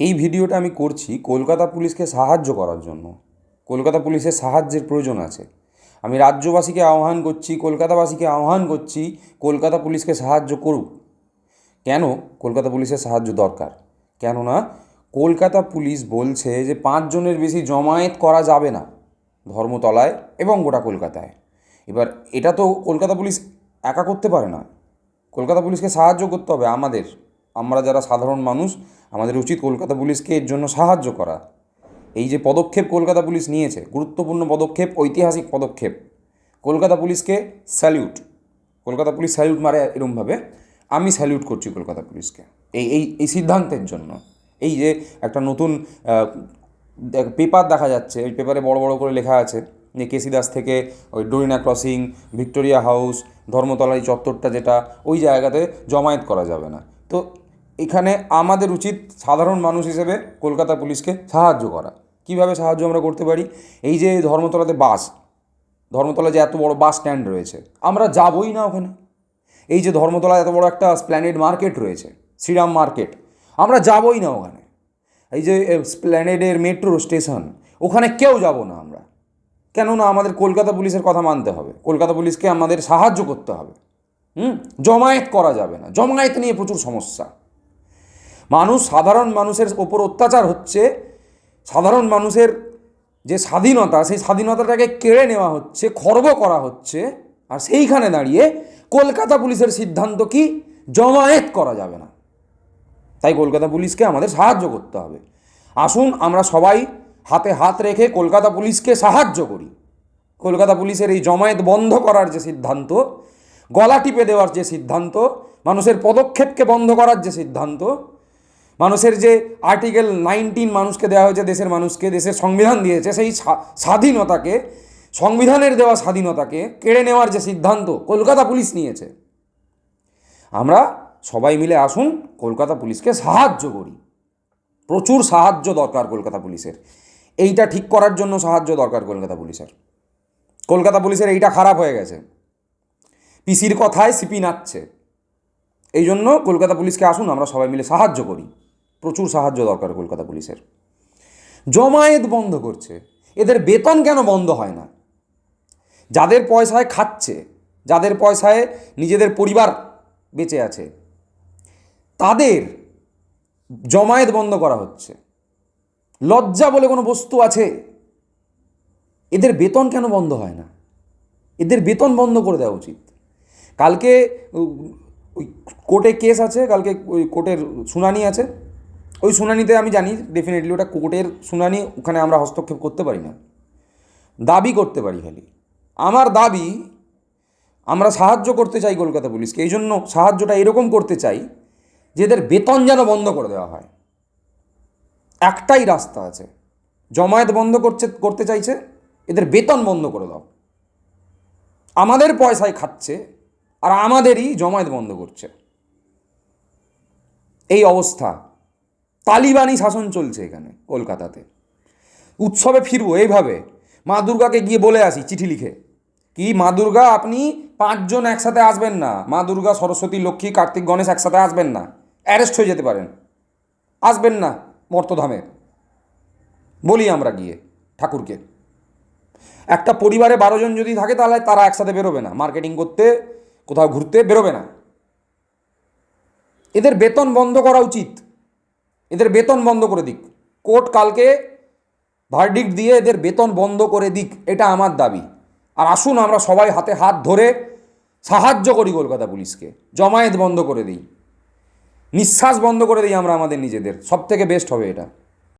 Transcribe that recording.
এই ভিডিওটা আমি করছি কলকাতা পুলিশকে সাহায্য করার জন্য। কলকাতা পুলিশের সাহায্যের প্রয়োজন আছে। আমি রাজ্যবাসীকে আহ্বান করছি, কলকাতাবাসীকে আহ্বান করছি, কলকাতা পুলিশকে সাহায্য করুক। কেন কলকাতা পুলিশের সাহায্য দরকার? কেননা কলকাতা পুলিশ বলছে যে পাঁচজনের বেশি জমায়েত করা যাবে না ধর্মতলায় এবং গোটা কলকাতায়। এবার এটা তো কলকাতা পুলিশ একা করতে পারে না। কলকাতা পুলিশকে সাহায্য করতে হবে আমাদের। আমরা যারা সাধারণ মানুষ, আমাদের উচিত কলকাতা পুলিশকে এর জন্য সাহায্য করা। এই যে পদক্ষেপ কলকাতা পুলিশ নিয়েছে, গুরুত্বপূর্ণ পদক্ষেপ, ঐতিহাসিক পদক্ষেপ, কলকাতা পুলিশকে স্যালিউট কলকাতা পুলিশ স্যালিউট মারে এরমভাবে, আমি স্যালিউট করছি কলকাতা পুলিশকে। এই এই এই সিদ্ধান্তের জন্য। এই যে একটা নতুন পেপার দেখা যাচ্ছে, ওই পেপারে বড় বড় করে লেখা আছে যে কেসি দাস থেকে ওই ডোরিনা ক্রসিং, ভিক্টোরিয়া হাউস, ধর্মতলায় চত্বরটা যেটা, ওই জায়গাতে জমায়েত করা যাবে না। তো এখানে আমাদের উচিত সাধারণ মানুষ হিসেবে কলকাতা পুলিশকে সাহায্য করা। কীভাবে সাহায্য আমরা করতে পারি? এই যে ধর্মতলাতে বাস, ধর্মতলা যে এত বড় বাস স্ট্যান্ড রয়েছে, আমরা যাবই না ওখানে। এই যে ধর্মতলায় এত বড় একটা স্প্ল্যানেড মার্কেট রয়েছে, শ্রীরাম মার্কেট, আমরা যাবই না ওখানে। এই যে স্প্ল্যানেডের মেট্রো স্টেশন, ওখানে কেউ যাব না আমরা। কেননা আমাদের কলকাতা পুলিশের কথা মানতে হবে। কলকাতা পুলিশকে আমাদের সাহায্য করতে হবে। হুম? জমায়েত করা যাবে না। জমায়েত নিয়ে প্রচুর সমস্যা। মানুষ সাধারণ মানুষের ওপর অত্যাচার হচ্ছে, সাধারণ মানুষের যে স্বাধীনতা, সেই স্বাধীনতাটাকে কেড়ে নেওয়া হচ্ছে, খর্ব করা হচ্ছে, আর সেইখানে দাঁড়িয়ে কলকাতা পুলিশের সিদ্ধান্ত কি? জমায়েত করা যাবে না। তাই কলকাতা পুলিশকে আমাদের সাহায্য করতে হবে। আসুন, আমরা সবাই হাতে হাত রেখে কলকাতা পুলিশকে সাহায্য করি। কলকাতা পুলিশের এই জমায়েত বন্ধ করার যে সিদ্ধান্ত, গলা টিপে দেওয়ার যে সিদ্ধান্ত, মানুষের পদক্ষেপকে বন্ধ করার যে সিদ্ধান্ত মানুষের যে আর্টিকেল নাইনটিন মানুষকে দেওয়া হয়েছে, দেশের মানুষকে, দেশের সংবিধান দিয়েছে, সেই স্বা- স্বাধীনতাকে, সংবিধানের দেওয়া স্বাধীনতাকে কেড়ে নেওয়ার যে সিদ্ধান্ত কলকাতা পুলিশ নিয়েছে। আমরা সবাই মিলে আসুন কলকাতা পুলিশকে সাহায্য করি। প্রচুর সাহায্য দরকার কলকাতা পুলিশের। এইটা ঠিক করার জন্য সাহায্য দরকার কলকাতা পুলিশের। কলকাতা পুলিশের এইটা খারাপ হয়ে গেছে। পিসির কথায় সিপি নাচছে। এই জন্য কলকাতা পুলিশকে আসুন, আমরা সবাই মিলে সাহায্য করি। প্রচুর সাহায্য দরকার কলকাতা পুলিশের। জমায়েত বন্ধ করছে। এদের বেতন কেন বন্ধ হয় না? যাদের পয়সায় খাচ্ছে, যাদের পয়সায় নিজেদের পরিবার বেঁচে আছে, তাদের জমায়েত বন্ধ করা হচ্ছে। লজ্জা বলে কোনো বস্তু আছে? এদের বেতন কেন বন্ধ হয় না? এদের বেতন বন্ধ করে দেওয়া উচিত। কালকে ওই কোর্টে কেস আছে, কালকে ওই কোর্টের শুনানি আছে। ওই শুনানিতে আমি জানি ডেফিনেটলি ওটা কোর্টের শুনানি, ওখানে আমরা হস্তক্ষেপ করতে পারি না। দাবি করতে পারি খালি। আমার দাবি, আমরা সাহায্য করতে চাই কলকাতা পুলিশকে এই জন্য সাহায্যটা এরকম করতে চাই যে এদের বেতন যেন বন্ধ করে দেওয়া হয়। একটাই রাস্তা আছে। জমায়েত বন্ধ করছে, করতে চাইছে, এদের বেতন বন্ধ করে দাও। আমাদের পয়সায় খাচ্ছে, আর আমাদেরই জমায়েত বন্ধ করছে। এই অবস্থা। তালিবানি শাসন চলছে এখানে, কলকাতাতে। উৎসবে ফিরবো, এইভাবে। মা দুর্গাকে গিয়ে বলে আসি, চিঠি লিখে। কি, মা দুর্গা, আপনি পাঁচজন একসাথে আসবেন না? মা দুর্গা, সরস্বতী, লক্ষ্মী, কার্তিক, গণেশ একসাথে আসবেন না? অ্যারেস্ট হয়ে যেতে পারেন। আসবেন না, মর্তধামে। বলি আমরা গিয়ে, ঠাকুরকে। একটা পরিবারে বারো জন যদি থাকে, তাহলে তারা একসাথে বেরোবে না। মার্কেটিং করতে, কোথাও ঘুরতে বেরোবে না। এদের বেতন বন্ধ করা উচিত। এদের বেতন বন্ধ করে দিক। কোর্ট কালকে ভার্ডিক্ট দিয়ে এদের বেতন বন্ধ করে দিক, এটা আমার দাবি। আর আসুন আমরা সবাই হাতে হাত ধরে সাহায্য করি কলকাতা পুলিশকে, জমায়েত বন্ধ করে দিই। নিঃশ্বাস বন্ধ করে দিই আমরা আমাদের নিজেদের সব থেকে বেস্ট হবে এটা।